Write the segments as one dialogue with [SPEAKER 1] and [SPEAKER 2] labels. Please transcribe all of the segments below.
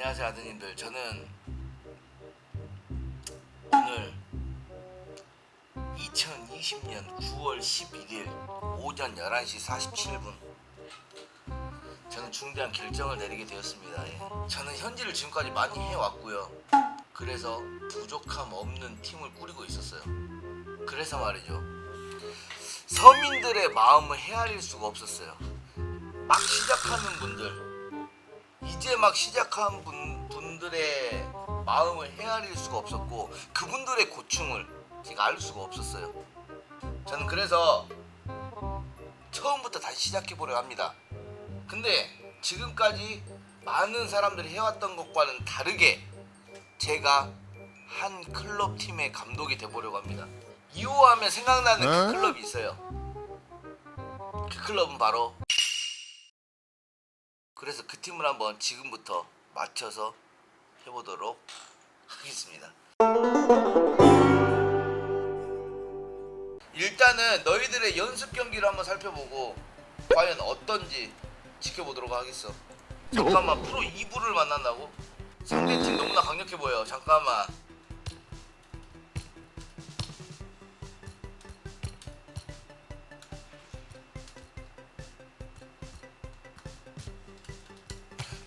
[SPEAKER 1] 안녕하세요 아드님들. 저는 오늘 2020년 9월 11일 오전 11시 47분 저는 중대한 결정을 내리게 되었습니다. 예. 저는 현질을 지금까지 많이 해왔고요. 그래서 부족함 없는 팀을 꾸리고 있었어요. 그래서 말이죠. 서민들의 마음을 헤아릴 수가 없었어요. 막 시작하는 분들 이제 막 시작한 분, 분들의 마음을 헤아릴 수가 없었고 그분들의 고충을 제가 알 수가 없었어요. 저는 그래서 처음부터 다시 시작해 보려 합니다. 근데 지금까지 많은 사람들이 해왔던 것과는 다르게 제가 한 클럽 팀의 감독이 돼 보려고 합니다. 이호하면 생각나는 그 클럽이 있어요. 그 클럽은 바로 그래서 그 팀을 한번 지금부터 맞춰서 해보도록 하겠습니다. 일단은 너희들의 연습 경기를 한번 살펴보고 과연 어떤지 지켜보도록 하겠어. 잠깐만 프로 2부를 만난다고? 상대팀 너무나 강력해 보여. 잠깐만.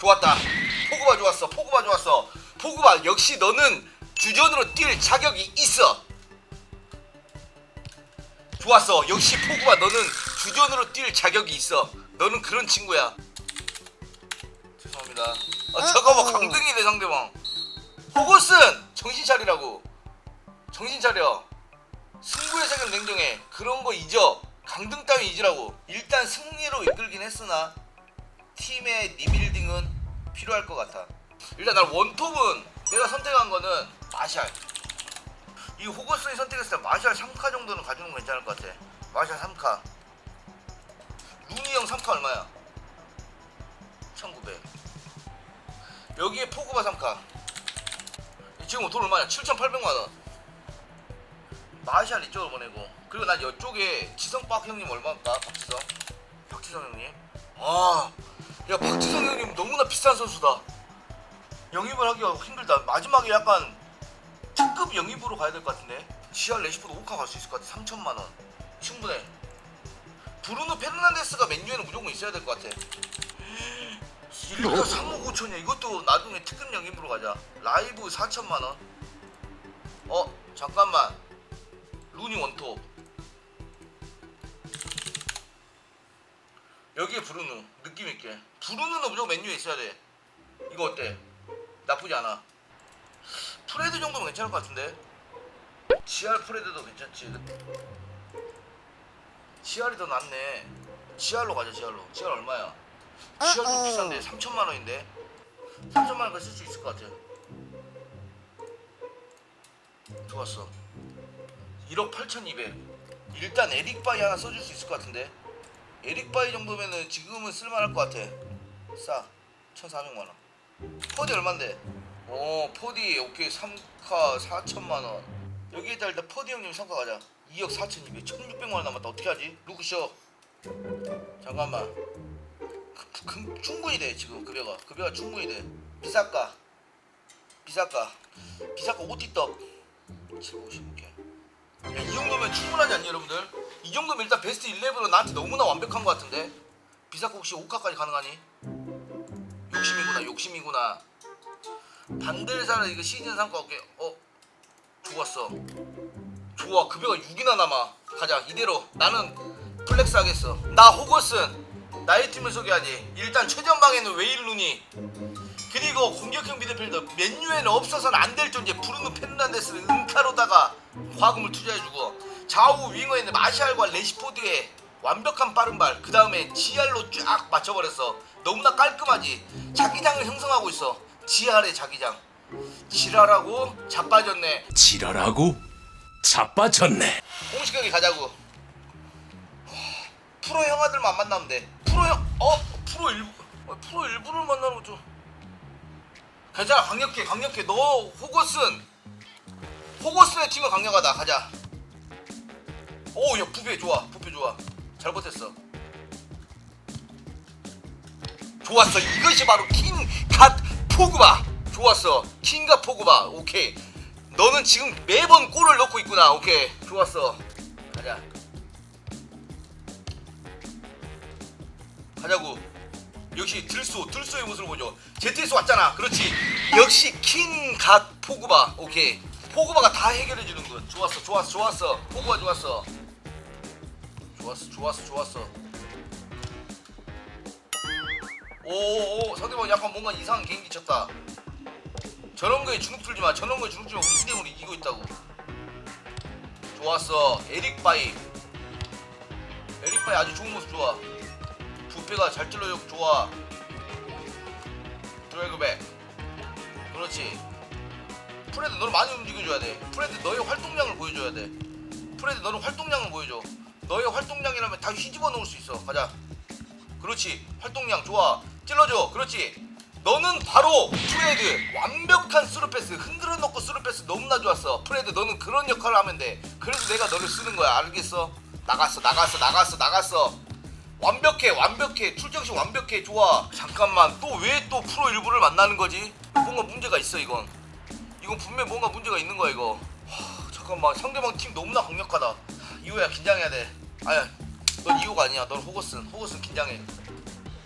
[SPEAKER 1] 좋았다. 포그바 좋았어. 포그바 좋았어. 포그바 역시 너는 주전으로 뛸 자격이 있어. 좋았어. 역시 포그바 너는 주전으로 뛸 자격이 있어. 너는 그런 친구야. 죄송합니다. 아 잠깐만 강등이네 상대방. 호거슨 정신 차리라고. 정신 차려. 승부의 세계는 냉정해. 그런 거 잊어. 강등 따위 잊으라고. 일단 승리로 이끌긴 했으나 팀의 리빌딩은 필요할 것 같아. 일단 난 원톱은 내가 선택한 거는 마샬. 이 호거슨이 선택했을 때 마샬 3카 정도는 가지는 거 괜찮을 것 같아. 마샬 3카. 루니 형 3카 얼마야? 1900. 여기에 포그바 3카. 지금 돈 얼마냐? 7,800만 원. 마샬 이쪽으로 보내고. 그리고 난 이쪽에 지성박 형님 얼마일까? 박지성. 박지성 형님. 아, 야 박지성 형님 너무나 비싼 선수다. 영입을 하기가 힘들다. 마지막에 약간 특급 영입으로 가야 될 것 같은데. 지알 레시포드 5카 갈 수 있을 것 같아. 3천만 원. 충분해. 브루노 페르난데스가 맨유에는 무조건 있어야 될 것 같아. 1카 3억 5천이야. 이것도 나중에 특급 영입으로 가자. 라이브 4천만 원. 어 잠깐만. 루니 원톱. 여기에 브루누 느낌 있게 브루누는 무조건 맨유에 있어야 돼. 이거 어때? 나쁘지 않아. 프레드 정도면 괜찮을 것 같은데? GR 프레드도 괜찮지. GR이 더 낫네. GR로 가자 GR로. GR 얼마야? GR 좀
[SPEAKER 2] 어어.
[SPEAKER 1] 비싼데 3천만 원인데? 3천만 원까지 쓸 수 있을 것 같아. 좋았어. 1억 8,200 일단 에릭 바이 하나 써줄 수 있을 것 같은데? 에릭 바이 정도면은 지금은 쓸만할 것 같아. 싸. 1,400만 원. 포디 얼만데? 오, 포디 오케이 3카 4천만 원. 여기에다 일단 포디 형님 성과 가자. 2억 4,200, 1,600만 원 남았다. 어떻게 하지? 루크쇼. 잠깐만. 그, 그, 충분히 돼 지금 급여가. 급여가 충분히 돼. 비싸까? 비싸까? 비싸까 OT 떡. 750개. 야, 이 정도면 충분하지 않니 여러분들? 이 정도면 일단 베스트 11은 나한테 너무나 완벽한 것 같은데 비사코 혹시 5카까지 가능하니? 욕심이구나 욕심이구나. 반들사는 이거 시즌 3과 어깨 어? 좋았어. 좋아 급여가 6이나 남아. 가자 이대로. 나는 플렉스 하겠어. 나 호거슨 나의 팀을 소개하지 일단 최전방에는 웨일 루니 그리고 공격형 미드필더 맨유에는 없어서는 안 될 존재. 브루노 페르난데스를 은카로다가 과금을 투자해주고 좌우 윙어에는 마샬과 레시포드의 완벽한 빠른 발 그 다음에 GR로 쫙 맞춰버렸어 너무나 깔끔하지 자기장을 형성하고 있어. GR의 자기장. 지랄하고 자빠졌네.
[SPEAKER 3] 지랄하고 자빠졌네.
[SPEAKER 1] 공식 경기 가자고. 프로 형아들만 만나면 돼. 프로 형 어? 프로 일부 어, 프로 일부를 만나는 거죠. 괜찮아 강력해 강력해. 너 호거슨. 호거슨의 팀은 강력하다. 가자. 오야 부패 좋아 부패 좋아. 잘 버텼어 좋았어. 이것이 바로 킹 갓 포그바. 좋았어. 킹과 포그바. 오케이. 너는 지금 매번 골을 넣고 있구나. 오케이. 좋았어. 가자. 가자고. 역시 들소 들소의 모습을 보죠. 제트에서 왔잖아. 그렇지. 역시 킹 갓 포그바. 오케이. 포그바가 다 해결해 주는군 좋았어 좋았어 좋았어. 포그바 좋았어. 좋았어 좋았어 좋았어 오오오 상대방 약간 뭔가 이상한 개인기 쳤다. 저런 거에 주눅 들지 마. 저런 거에 주눅 들면 우리 팀으로 이기고 있다고. 좋았어. 에릭 바이. 에릭 바이 아주 좋은 모습 좋아. 부패가 잘 찔러줘 좋아. 드래그백. 그렇지. 프레드 너를 많이 움직여줘야 돼. 프레드 너의 활동량을 보여줘야 돼. 프레드 너는 활동량을 보여줘. 너의 활동량이라면 다 휘집어 놓을 수 있어. 가자. 그렇지. 활동량 좋아 찔러줘. 그렇지. 너는 바로 프레드 완벽한 스루패스 흔들어 놓고 스루패스 너무나 좋았어. 프레드 너는 그런 역할을 하면 돼. 그래서 내가 너를 쓰는 거야. 알겠어? 나갔어 나갔어 나갔어 나갔어. 완벽해 완벽해. 출정시 완벽해. 좋아. 잠깐만. 또 왜 또 프로 일부를 만나는 거지? 뭔가 문제가 있어 이건. 이건 분명 뭔가 문제가 있는 거야 이거. 하, 잠깐만. 상대방 팀 너무나 강력하다. 이호야 긴장해야 돼. 아야 넌 이호가 아니야. 넌 호거슨 호거슨 긴장해.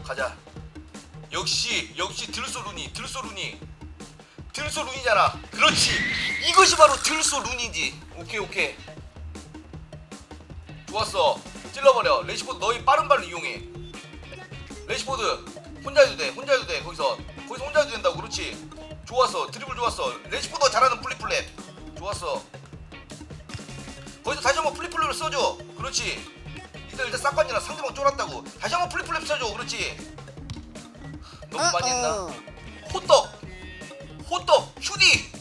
[SPEAKER 1] 가자 역시 역시 들소루니 들소루니 들소루니잖아. 그렇지. 이것이 바로 들소루니지. 오케이 오케이. 좋았어. 찔러버려. 레시포드 너희 빠른 발을 이용해. 레시포드 혼자 해도 돼 혼자 해도 돼 거기서. 거기서 혼자 해도 된다고 그렇지. 좋았어. 드리블 좋았어. 레시포드가 잘하는 플립플랩 좋았어. 거기서 다시 한번 플립플랩을 써줘. 그렇지. 일단 일단 싹관이랑 상대방 쫄았다고. 다시 한번 플립플랩 써줘. 그렇지 너무 많이 했나? 호떡! 호떡! 휴디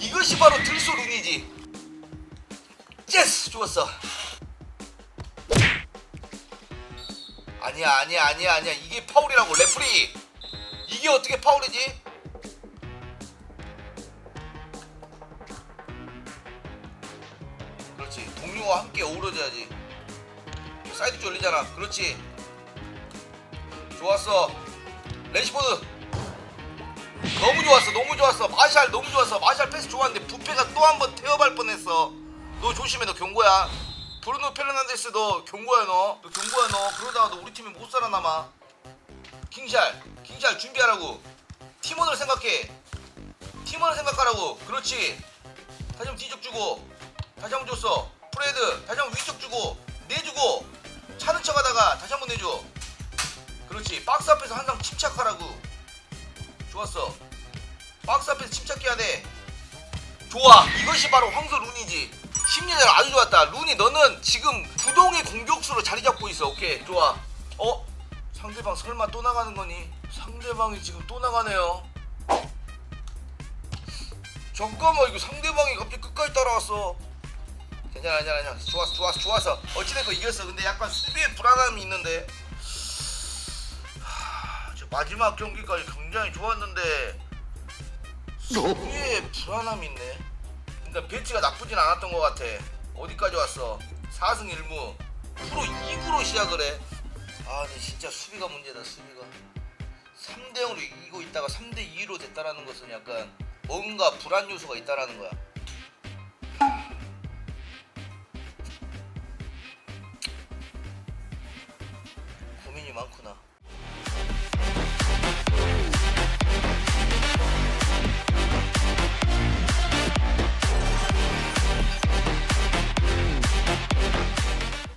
[SPEAKER 1] 이것이 바로 들소 룬이지. 예스! 좋았어. 아니야 아니야 아니야 아니야. 이게 파울이라고 레프리! 이게 어떻게 파울이지? 그렇지. 동료와 함께 어우러져야지. 사이드 쫄리잖아. 그렇지. 좋았어 레시포드 너무 좋았어 너무 좋았어 마샬 너무 좋았어 마샬 패스 좋았는데 부패가 또 한 번 태워발 뻔했어 너 조심해 너 경고야 브루노 페르난데스 너 경고야 너. 너 경고야 너. 그러다가 너 우리 팀이 못 살아남아. 킹샬, 킹샬 준비하라고. 팀원을 생각해. 팀원을 생각하라고. 그렇지. 다시 한번 뒤쪽 주고. 다시 한번 줬어. 프레드. 다시 한번 위쪽 주고. 내주고. 차는 척하다가 다시 한번 내줘. 그렇지. 박스 앞에서 항상 침착하라고. 좋았어. 박스 앞에서 침착해야 돼. 좋아. 이것이 바로 황소 룬이지. 심리전 아주 좋았다. 룬이 너는 지금 부동의 공격수로 자리 잡고 있어. 오케이. 좋아. 어? 상대방 설마 또 나가는 거니? 상대방이 지금 또 나가네요. 잠깐만 이거 상대방이 갑자기 끝까지 따라왔어. 괜찮아 괜찮아 괜찮아. 좋았어 좋았어 좋았어. 어찌됐건 이겼어. 근데 약간 수비에 불안함이 있는데. 마지막 경기까지 굉장히 좋았는데 수비에 불안함이 있네. 일단 배치가 나쁘진 않았던 것 같아. 어디까지 왔어? 4승 1무. 프로 2구로 시작을 해. 아, 근데 진짜 수비가 문제다, 수비가. 3대 0으로 이기고 있다가 3대 2로 됐다라는 것은 약간 뭔가 불안 요소가 있다라는 거야. 고민이 많구나.